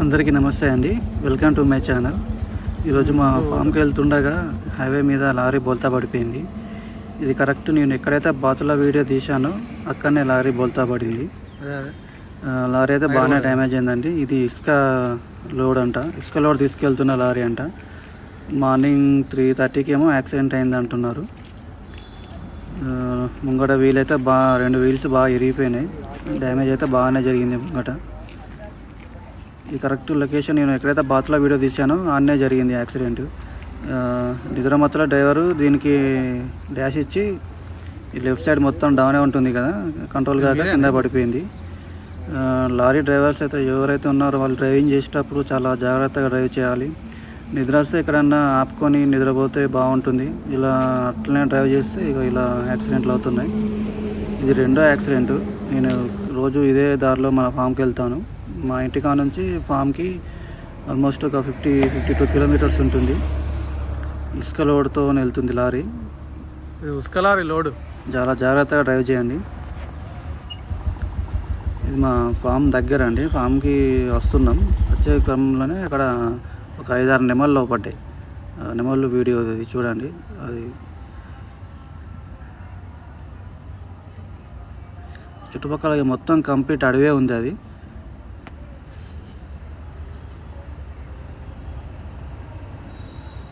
అందరికీ నమస్తే అండి. వెల్కమ్ టు మై ఛానల్ ఈరోజు మా ఫామ్కి వెళ్తుండగా హైవే మీద లారీ బోల్తా పడిపోయింది. ఇది కరెక్ట్ నేను ఎక్కడైతే బాతుల వీడియో తీశానో అక్కడనే లారీ బోల్తా పడింది. లారీ అయితే బాగానే డ్యామేజ్ అయిందండి. ఇది ఇసుక లోడ్ అంట. ఇసుక లోడ్ తీసుకెళ్తున్న లారీ అంట. మార్నింగ్ త్రీ థర్టీకి ఏమో యాక్సిడెంట్ అయింది అంటున్నారు. ముంగట వీల్ అయితే బాగా రెండు వీల్స్ బాగా ఇరిగిపోయినాయి. డ్యామేజ్ అయితే బాగానే జరిగింది ముంగట. ఈ కరెక్ట్ లొకేషన్ నేను ఎక్కడైతే బాత్లో వీడియో తీశానో ఆన్నే జరిగింది యాక్సిడెంట్. నిద్రమత్తులో డ్రైవరు దీనికి డాష్ ఇచ్చి ఈ లెఫ్ట్ సైడ్ మొత్తం డౌనే ఉంటుంది కదా కంట్రోల్ కాక కింద పడిపోయింది. లారీ డ్రైవర్స్ అయితే ఎవరైతే ఉన్నారో వాళ్ళు డ్రైవింగ్ చేసేటప్పుడు చాలా జాగ్రత్తగా డ్రైవ్ చేయాలి. నిద్ర వస్తే ఎక్కడన్నా ఆపుకొని నిద్రపోతే బాగుంటుంది. ఇలా అట్లనే డ్రైవ్ చేస్తే ఇక ఇలా యాక్సిడెంట్లు అవుతున్నాయి. ఇది రెండో యాక్సిడెంట్. నేను రోజు ఇదే దారిలో మన ఫామ్కి వెళ్తాను. మా ఇంటి నుంచి ఫామ్కి ఆల్మోస్ట్ ఒక ఫిఫ్టీ ఫిఫ్టీ టూ కిలోమీటర్స్ ఉంటుంది. ఇసుక లోడ్తో వెళ్తుంది లారీ. ఇది ఉస్కలారి లోడు? చాలా జాగ్రత్తగా డ్రైవ్ చేయండి. ఇది మా ఫామ్ దగ్గర అండి. ఫామ్కి వస్తున్నాం. వచ్చే క్రమంలోనే అక్కడ ఒక ఐదారు నెమళ్ళు పడ్డాయి నెమళ్ళు వీడియో అది చూడండి. అది చుట్టుపక్కల మొత్తం కంప్లీట్ అడవే ఉంది అది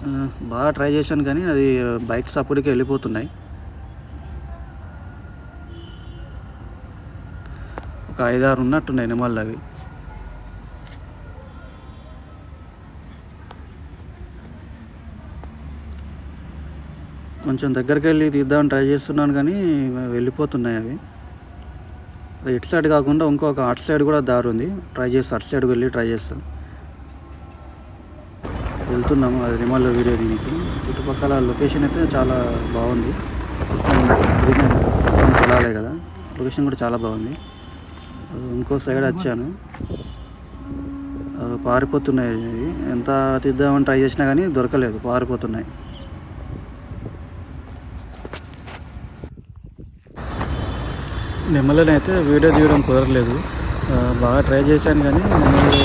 ఆ, బాగా ట్రై చేశాను కానీ అది బైక్స్ అప్పటికే వెళ్ళిపోతున్నాయి. ఒక ఐదారు ఉన్నట్టున్నాయి నెమళ్ళు అవి. కొంచెం దగ్గరికి వెళ్ళి తీద్దామని ట్రై చేస్తున్నాను కానీ వెళ్ళిపోతున్నాయి అవి. ఇటు సైడ్ కాకుండా ఇంకొక అటు సైడ్ కూడా దారి ఉంది. ట్రై చేస్తాను అటు సైడ్కి వెళ్ళి ట్రై చేస్తాను వెళ్తున్నాము అది రిమల్ వీడియో దీనికి. చుట్టుపక్కల లొకేషన్ అయితే చాలా బాగుంది. మొత్తం పొలాలే కదా. లొకేషన్ కూడా చాలా బాగుంది. ఇంకో సైడ్ వచ్చాను. అవి పారిపోతున్నాయి ఎంత తీద్దామని ట్రై చేసినా కానీ దొరకలేదు. పారిపోతున్నాయి. నెమ్మలని అయితే వీడియో తీయడం కుదరలేదు. బాగా ట్రై చేశాను కానీ నెమ్మలు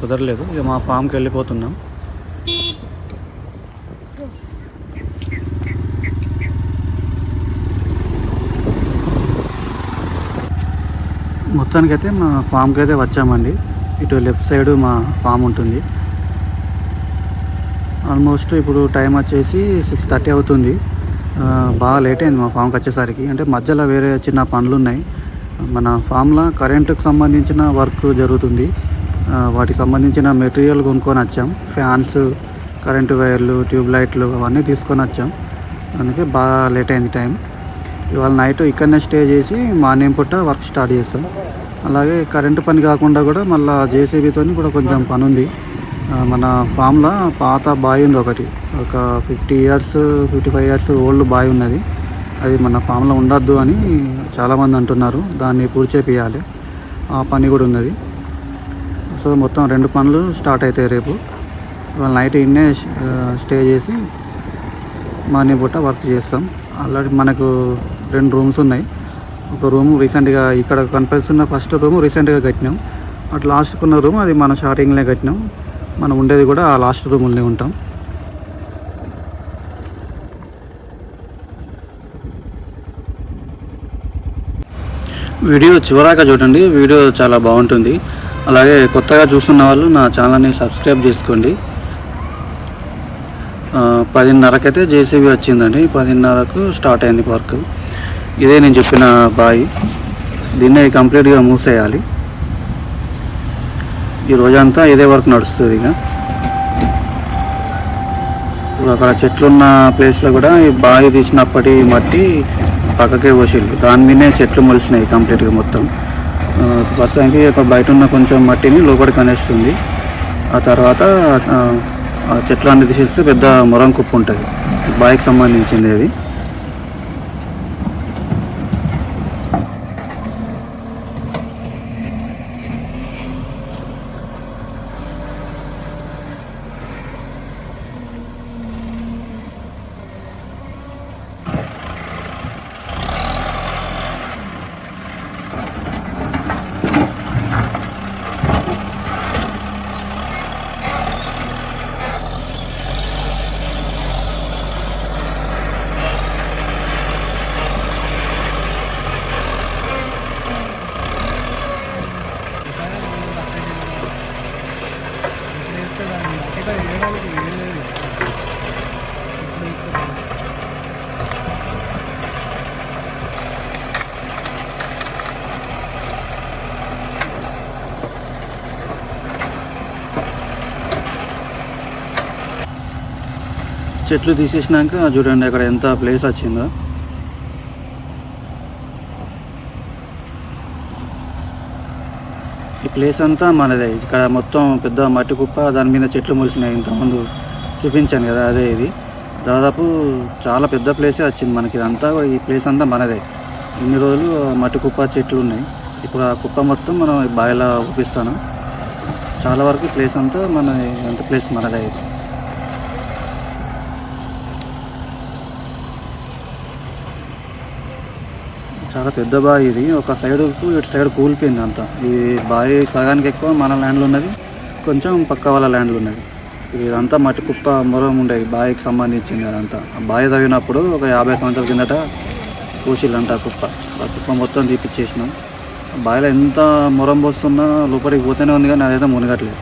కుదరలేదు. ఇక మా ఫామ్కి వెళ్ళిపోతున్నాం. మొత్తానికైతే మా ఫామ్కి అయితే వచ్చామండి. ఇటు లెఫ్ట్ సైడ్ మా ఫామ్ ఉంటుంది. ఆల్మోస్ట్ ఇప్పుడు టైం వచ్చేసి సిక్స్ థర్టీ అవుతుంది. బాగా లేట్ అయింది మా ఫామ్కి వచ్చేసరికి. అంటే మధ్యలో వేరే చిన్న పనులు ఉన్నాయి మన ఫామ్లో కరెంటుకు సంబంధించిన వర్క్ జరుగుతుంది. వాటికి సంబంధించిన మెటీరియల్ కొనుక్కొని వచ్చాం. ఫ్యాన్స్ కరెంటు వైర్లు ట్యూబ్ లైట్లు అవన్నీ తీసుకొని వచ్చాం. అందుకే బాగా లేట్ అయింది టైం ఇవాళ నైట్ ఇక్కడనే స్టే చేసి మార్నింగ్ పూట వర్క్ స్టార్ట్ చేస్తాం. అలాగే కరెంటు పని కాకుండా కూడా మళ్ళీ జేసీబీతో కూడా కొంచెం పని ఉంది మన ఫామ్లో పాత బావి ఉంది ఒకటి. ఒక fifty years fifty five years old బావి ఉన్నది. అది మన ఫామ్లో ఉండొద్దు అని చాలామంది అంటున్నారు. దాన్ని పూర్చేపియాలి ఆ పని కూడా ఉన్నది. సో మొత్తం రెండు పనులు స్టార్ట్ అవుతాయి రేపు. ఇవాళ నైట్ ఇన్నే స్టే చేసి మార్నింగ్ పూట వర్క్ చేస్తాం. ఆల్రెడీ మనకు రెండు రూమ్స్ ఉన్నాయి. ఒక రూమ్ రీసెంట్గా ఇక్కడ కనిపిస్తున్న ఫస్ట్ రూమ్ రీసెంట్గా కట్టినాం. అటు లాస్ట్కి ఉన్న రూమ్ అది మన స్టార్టింగ్లో కట్టినాం. మనం ఉండేది కూడా ఆ లాస్ట్ రూమ్లోనే ఉంటాం. వీడియో చివరాక చూడండి. వీడియో చాలా బాగుంటుంది. అలాగే కొత్తగా చూస్తున్న వాళ్ళు నా ఛానల్ని సబ్స్క్రైబ్ చేసుకోండి. పదిన్నరకైతే జేసీబీ వచ్చిందండి. పదిన్నరకు స్టార్ట్ అయింది వర్క్ ఇదే నేను చెప్పిన బావి దీన్నే కంప్లీట్గా మూసేయాలి. ఈ రోజంతా ఇదే వర్క్ నడుస్తుంది ఇక. ఇప్పుడు అక్కడ చెట్లున్న ప్లేస్లో కూడా ఈ బావి తీసినప్పటి మట్టి పక్కకే పోసిళ్ళు. దాని మీదనే చెట్లు మొలిసినాయి కంప్లీట్గా మొత్తం. ప్రస్తుతానికి ఒక బయట ఉన్న కొంచెం మట్టిని లోపలికి అనేస్తుంది. ఆ తర్వాత ఆ, చెట్లు అన్ని తీసేస్తే పెద్ద మొరం కుప్పు ఉంటుంది. బావికి సంబంధించింది అది. చెట్లు తీసేసినాక చూడండి అక్కడ ఎంత ప్లేస్ వచ్చిందో. ఈ ప్లేస్ అంతా మనదే. ఇక్కడ మొత్తం పెద్ద మట్టి కుప్ప దాని మీద చెట్లు మొలిసినాయి. ఇంతకుముందు చూపించాను కదా అదే ఇది. దాదాపు చాలా పెద్ద ప్లేసే వచ్చింది మనకి. ఇదంతా ఈ ప్లేస్ అంతా మనదే. ఇన్ని రోజులు మట్టి కుప్ప చెట్లు ఉన్నాయి. ఇప్పుడు ఆ కుప్ప మొత్తం మనం బాయిలా ఊపిస్తాను. చాలా వరకు ప్లేస్ అంతా మన ఎంత ప్లేస్ మనదే ఇది. చాలా పెద్ద బావి ఇది. ఒక సైడ్ ఇటు సైడ్ కూలిపోయింది అంతా. ఈ బావి సగానికి ఎక్కువ మన ల్యాండ్లో ఉన్నది కొంచెం పక్క వాళ్ళ ల్యాండ్లో ఉన్నది ఇదంతా మట్టి కుప్ప మొరం ఉండేవి బావికి సంబంధించింది అదంతా. బావి తవ్వినప్పుడు ఒక యాభై సంవత్సరాల కిందట కూసిళ్ళంట కుప్ప. ఆ కుప్ప మొత్తం తీపిచ్చేసినాం. బావిలో ఎంత మొరం పోస్తున్నా లోపలికి పోతేనే ఉంది కానీ అదైతే మునగట్లేదు.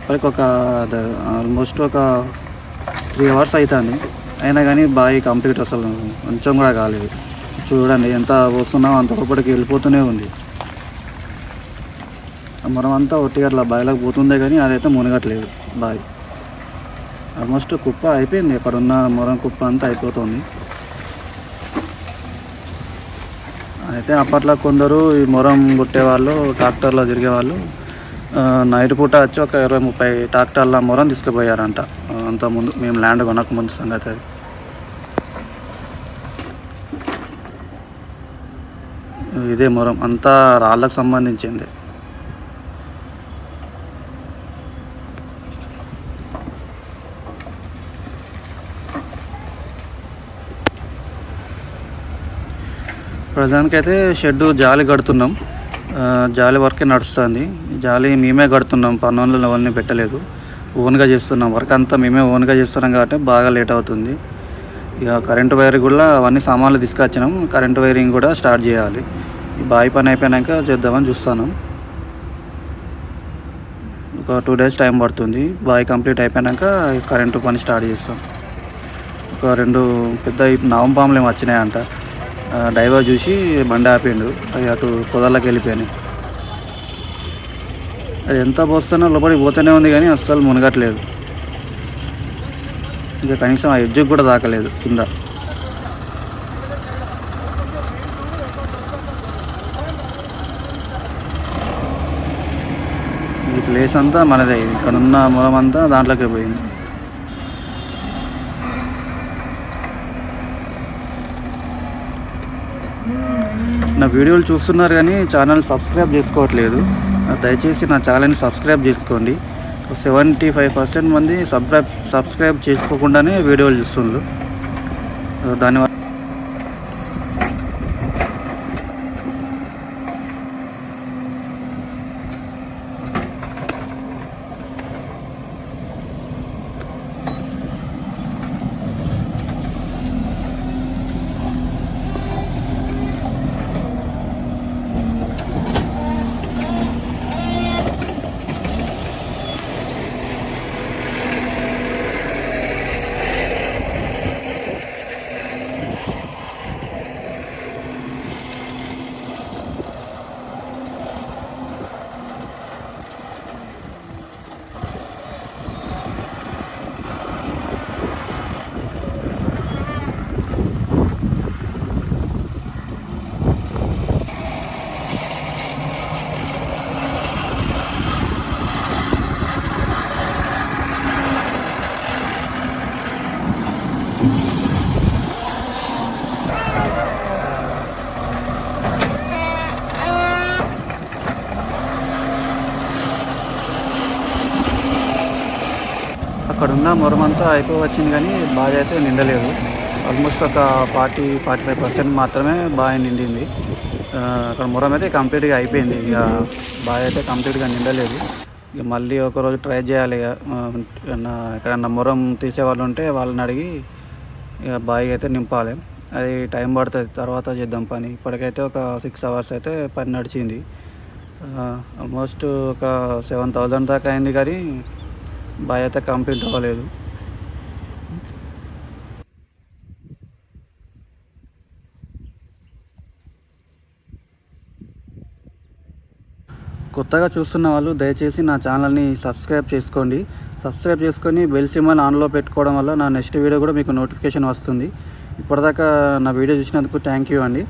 ఇప్పటికి ఒక ఆల్మోస్ట్ ఒక త్రీ అవర్స్ అవుతుంది అయినా కానీ బావి కంప్లీట్ అసలు కొంచెం కూడా కాలేదు. చూడండి ఎంత వస్తున్నాం అంత లోపలికి వెళ్ళిపోతూనే ఉంది. మనం అంతా ఒట్టిగా అట్లా బావిలోకి పోతుందే కానీ అదైతే మునగట్లేదు. బావి ఆల్మోస్ట్ కుప్ప అయిపోయింది. అక్కడ ఉన్న మొరం కుప్ప అంతా అయిపోతుంది. అయితే అప్పట్లో కొందరు ఈ మొరం కొట్టేవాళ్ళు ట్రాక్టర్లో తిరిగేవాళ్ళు. నైట్ పూట వచ్చి ఒక ఇరవై ముప్పై ట్రాక్టర్ల మొరం తీసుకుపోయారంట. అంతకుముందు అంత ముందు మేము ల్యాండ్ కొనక ముందు సంగతి అది. ఇదే మొరం అంతా రాళ్ళకు సంబంధించింది. ప్రజానికైతే షెడ్ జాలి కడుతున్నాం. జాలి వర్కే నడుస్తుంది. జాలి మేమే కడుతున్నాం. పన్నులు ఎవరిని పెట్టలేదు. ఓన్గా చేస్తున్నాం. వర్క్ అంతా మేమే ఓన్గా చేస్తున్నాం కాబట్టి బాగా లేట్ అవుతుంది. ఇక కరెంటు వైర్ కూడా అవన్నీ సామాన్లు తీసుకొచ్చినాం. కరెంటు వైరింగ్ కూడా స్టార్ట్ చేయాలి. ఈ బావి పని అయిపోయాక చేద్దామని చూస్తాను ఒక టూ డేస్ టైం పడుతుంది. బావి కంప్లీట్ అయిపోయాక కరెంటు పని స్టార్ట్ చేస్తాం. ఒక రెండు పెద్ద ఈ నావం పాములు ఏమో వచ్చినాయంట. డైవర్ చూసి బండి ఆపిండు. అవి అటు పొదల్లోకి వెళ్ళిపోయినాయి. అది ఎంత పోస్తున్నా లోపలికి పోతూనే ఉంది కానీ అస్సలు మునగట్లేదు. ఇంకా కనీసం ఆ ఎడ్జ్కి కూడా దాకలేదు కింద. ఈ ప్లేస్ అంతా మనదే. ఇక్కడ ఉన్న మూలం అంతా దాంట్లోకి పోయింది. నా వీడియోలు చూస్తున్నారు కానీ ఛానల్ సబ్స్క్రైబ్ చేసుకోవట్లేదు. దయచేసి నా ఛానల్ని సబ్స్క్రైబ్ చేసుకోండి. సెవెంటీ ఫైవ్ పర్సెంట్ మంది సబ్స్క్రైబ్ సబ్స్క్రైబ్ చేసుకోకుండానే వీడియోలు చూస్తుండ్రు. దానివల్ల అక్కడున్న మొరమంతా అయిపోవచ్చింది కానీ బాగా అయితే నిండలేదు. ఆల్మోస్ట్ ఒక ఫార్టీ ఫార్టీ ఫైవ్ పర్సెంట్ మాత్రమే బాగా నిండింది. అక్కడ మొరం అయితే కంప్లీట్గా అయిపోయింది. ఇక బాగా అయితే కంప్లీట్గా నిండలేదు. ఇక మళ్ళీ ఒక రోజు ట్రై చేయాలి. ఇక ఎక్కడన్నా మొరం తీసే వాళ్ళు ఉంటే వాళ్ళని అడిగి ఇక బాగా అయితే నింపాలి. అది టైం పడుతుంది. తర్వాత చేద్దాం పని. ఇప్పటికైతే ఒక సిక్స్ అవర్స్ అయితే పని నడిచింది. ఆల్మోస్ట్ ఒక సెవెన్ థౌజండ్ దాకా అయింది కానీ బాగా అయితే కంప్లీట్ అవ్వలేదు. కొత్తగా చూస్తున్న వాళ్ళు దయచేసి నా ఛానల్ని సబ్స్క్రైబ్ చేసుకోండి. సబ్స్క్రైబ్ చేసుకొని బెల్ సిమ్మల్ ఆన్లో పెట్టుకోవడం వల్ల నా నెక్స్ట్ వీడియో కూడా మీకు నోటిఫికేషన్ వస్తుంది. ఇప్పటిదాకా నా వీడియో చూసినందుకు థ్యాంక్ యూ అండి.